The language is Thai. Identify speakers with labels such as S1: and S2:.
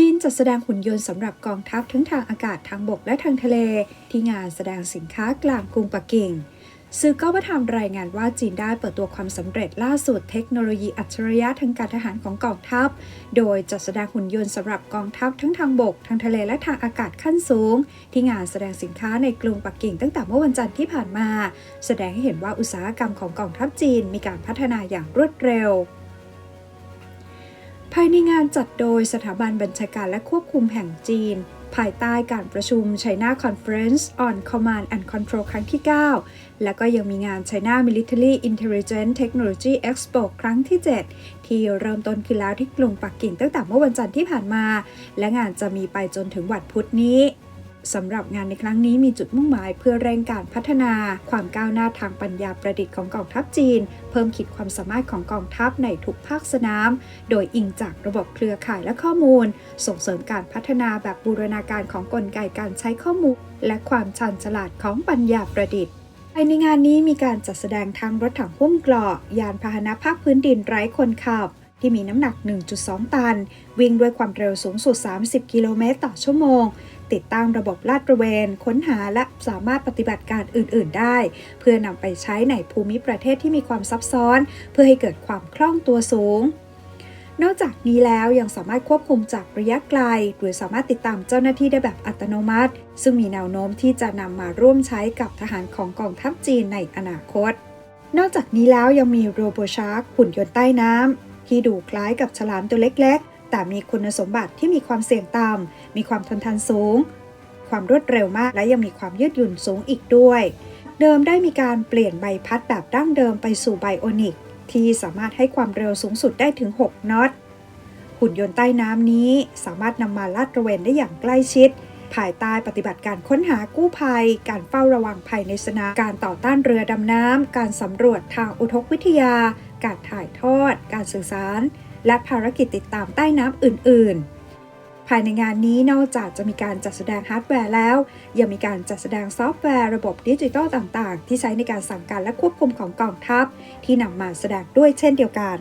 S1: จีนจัดแสดงหุ่นยนต์สำหรับกองทัพทั้งทางอากาศทางบกและทางทะเล ที่งานแสดงสินค้ากลางกรุงปักกิ่งสื่อก็มาทำรายงานว่าจีนได้เปิดตัวความสำเร็จล่าสุดเทคโนโลยีอัจฉริยะทางการทหารของกองทัพ โดยจัดแสดงหุ่นยนต์สำหรับกองทัพทั้งทางบก ทางทะเลและทางอากาศขั้นสูง ที่งานแสดงสินค้าในกรุงปักกิ่งตั้งแต่เมื่อวันจันทร์ที่ผ่านมา แสดงให้เห็นว่าอุตสาหกรรมของกองทัพจีนมีการพัฒนาอย่างรวดเร็ว ภายในงานจัดโดยสถาบันบัญชาการและควบคุมแห่งจีน ภายใต้การประชุม China Conference on Command and Control ครั้งที่ 9 และก็ยังมีงาน China Military Intelligence Technology Expo ครั้งที่ 7 ที่เริ่มต้นขึ้นแล้วที่กรุงปักกิ่งตั้งแต่เมื่อวันจันทร์ที่ผ่านมา และงานจะมีไปจนถึงวันพุธนี้ สำหรับงานในครั้งนี้มีจุดมุ่งหมายเพื่อเร่งการพัฒนา ความก้าวหน้าทางปัญญาประดิษฐ์ของกองทัพจีน เพิ่มขีดความสามารถของกองทัพในทุกภาคสนาม โดยอิงจากระบบเครือข่ายและข้อมูล ส่งเสริมการพัฒนาแบบบูรณาการของกลไกการใช้ข้อมูล และความชันฉลาดของปัญญาประดิษฐ์ภายในงานนี้มีการจัดแสดงทั้งรถถังหุ้มเกราะยานพาหนะภาคพื้นดินไร้คนขับ ที่มีน้ำหนัก 1.2 ตัน วิ่งด้วยความเร็วสูงสุด 30 กิโลเมตรต่อชั่วโมง ติดตั้งระบบลาดตระเวน ค้นหาและสามารถปฏิบัติการอื่น ๆ ได้ เพื่อนำไปใช้ในภูมิประเทศที่มีความซับซ้อน เพื่อให้เกิดความคล่องตัวสูงนอกจากนี้แล้วยังสามารถควบคุมจากระยะไกล หรือสามารถติดตามเจ้าหน้าที่ได้แบบอัตโนมัติ ซึ่งมีแนวโน้มที่จะนำมาร่วมใช้กับทหารของกองทัพจีนในอนาคต นอกจากนี้แล้วยังมีโรโบชาร์กหุ่นยนต์ใต้น้ำที่ดูคล้ายกับฉลามตัวเล็กๆ แต่มีคุณสมบัติที่มีความเสี่ยงต่ำมีความทนทานสูง ความรวดเร็วมากและยังมีความยืดหยุ่นสูงอีกด้วย เดิมได้มีการเปลี่ยนใบพัดแบบดั้งเดิมไปสู่ไบโอนิกที่สามารถให้ความเร็วสูงสุดได้ถึง 6 นอตหุ่นยนต์ใต้น้ำนี้สามารถนำมาลาดตระเวนได้อย่างใกล้ชิด ภายใต้ปฏิบัติการค้นหากู้ภัย การเฝ้าระวังภัยในสนามการต่อต้านเรือดำน้ำ การสำรวจทางอุทกวิทยา การถ่ายทอด การสื่อสาร และภารกิจติดตามใต้น้ำอื่น ๆ ภายในงานนี้นอกจากจะมีการจัดแสดงฮาร์ดแวร์แล้ว ยังมีการจัดแสดงซอฟต์แวร์ระบบดิจิทัลต่าง ๆ ที่ใช้ในการสั่งการและควบคุมของกองทัพ ที่นำมาแสดงด้วยเช่นเดียวกัน